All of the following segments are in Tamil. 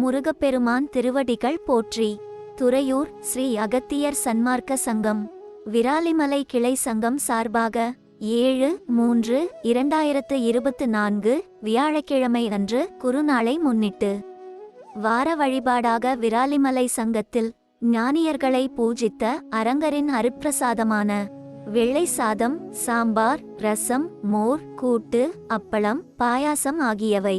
முருகப்பெருமான் திருவடிகள் போற்றி. துறையூர் ஸ்ரீ அகத்தியர் சன்மார்க்க சங்கம். விராலிமலை கிளை சங்கம் சார்பாக ஏழு மூன்று இரண்டாயிரத்து இருபத்து நான்கு வியாழக்கிழமை அன்று குருநாளை முன்னிட்டு. வார வழிபாடாக விராலிமலை சங்கத்தில் ஞானியர்களை பூஜித்த அரங்கரின் அருப்பிரசாதமான வெள்ளை சாதம் சாம்பார் ரசம் மோர் கூட்டு அப்பளம் பாயாசம் ஆகியவை.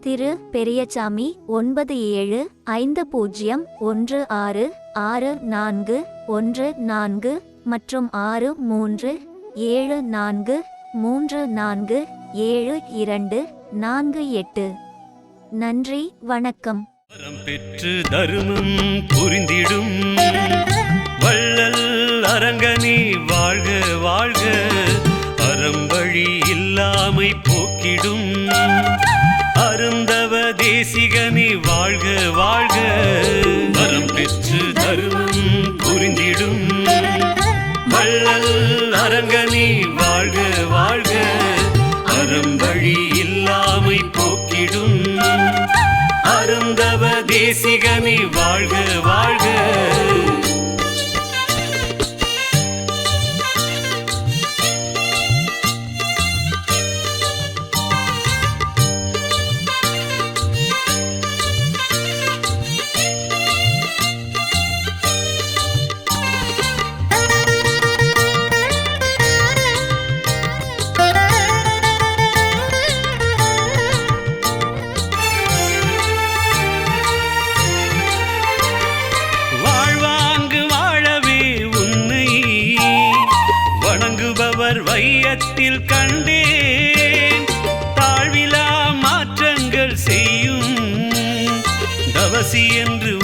திரு பெரியசாமி ஒன்பது ஏழு ஐந்து பூஜ்ஜியம் ஒன்று ஆறு ஆறு நான்கு ஒன்று நான்கு மற்றும் ஆறு மூன்று ஏழு நான்கு மூன்று நான்கு ஏழு இரண்டு நான்கு எட்டு. நன்றி வணக்கம். வரம் பெற்று தருமம் புரிந்திடும். வள்ளல் அரங்கனே வாழ்க வாழ்க. அறம்பழி இல்லாமை போக்கிடும். தேசிகனே வாழ்க வாழ்க. வரம் பெற்று தருமம் புரிந்திடும். வள்ளல் அரங்கனே வாழ்க வாழ்க. அறம்பழி இல்லாமை போக்கிடும். அருந்தவ தேசிகனே வாழ்க வாழ்க. வையத்தில் கண்டேன். தாழ்விலா மாற்றங்கள் செய்யும். தவசி என்று